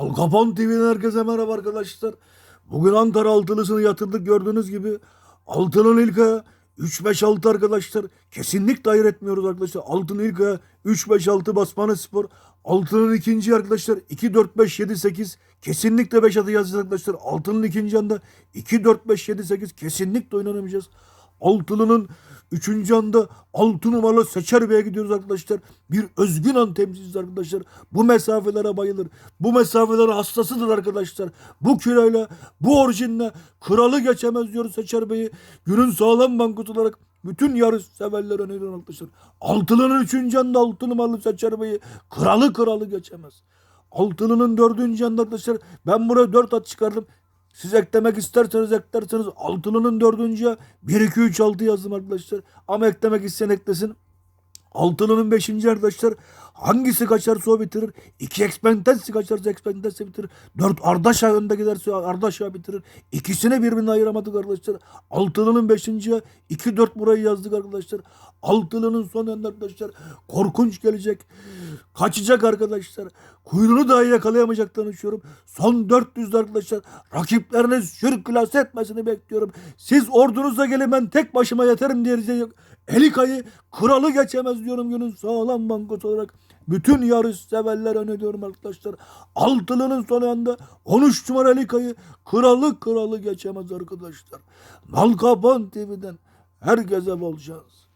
Alkapon TV'den herkese merhaba arkadaşlar. Bugün Ankara altılısını yatırdık gördüğünüz gibi. Altının ilk ayağı 3-5-6 arkadaşlar. Kesinlikle hayır etmiyoruz arkadaşlar. Altının ilk ayağı 3-5-6 Basmane Spor. Altının ikinci arkadaşlar 2-4-5-7-8. Kesinlikle 5 adı yazacağız arkadaşlar. Altının ikinci anda 2-4-5-7-8. Kesinlikle oynanamayacağız. Altılı'nın üçüncü anda altı numaralı Seçer Bey'e gidiyoruz arkadaşlar. Bir özgün an temsilcisi arkadaşlar. Bu mesafelere bayılır. Bu mesafelere hastasıdır arkadaşlar. Bu kiloyla, bu orijinle kralı geçemez diyoruz Seçer Bey'i. Günün sağlam bankası olarak bütün yarış severler öneriyor arkadaşlar. Altılı'nın üçüncü anda altı numaralı Seçer Bey'i kralı kralı geçemez. Altılı'nın dördüncü anda arkadaşlar ben buraya dört at çıkardım. Siz eklemek isterseniz eklerseniz altılının dördüncü 1 2 3 6 yazdım arkadaşlar. Ama eklemek isteyen eklesin. Altılının beşinci arkadaşlar hangisi kaçarsa o bitirir. İki ekspentesi kaçarsa ekspentesi bitirir. Dört Ardaşa önde giderse Ardaşa bitirir. İkisini birbirine ayıramadık arkadaşlar. Altılının beşinci iki dört burayı yazdık arkadaşlar. Altılının son önde arkadaşlar korkunç gelecek. Kaçacak arkadaşlar. Kuyruğunu dahi yakalayamayacaklarını düşünüyorum. Son 400'de arkadaşlar rakiplerine sürkülase etmesini bekliyorum. Siz ordunuzla gelin ben tek başıma yeterim diye Elika'yı kralı geçemez diyorum günün sağlam bankası olarak. Bütün yarış severler öneriyorum arkadaşlar. Altılının son anda 13 numara Elika'yı kralı kralı geçemez arkadaşlar. Nalkapan TV'den herkese bol şans.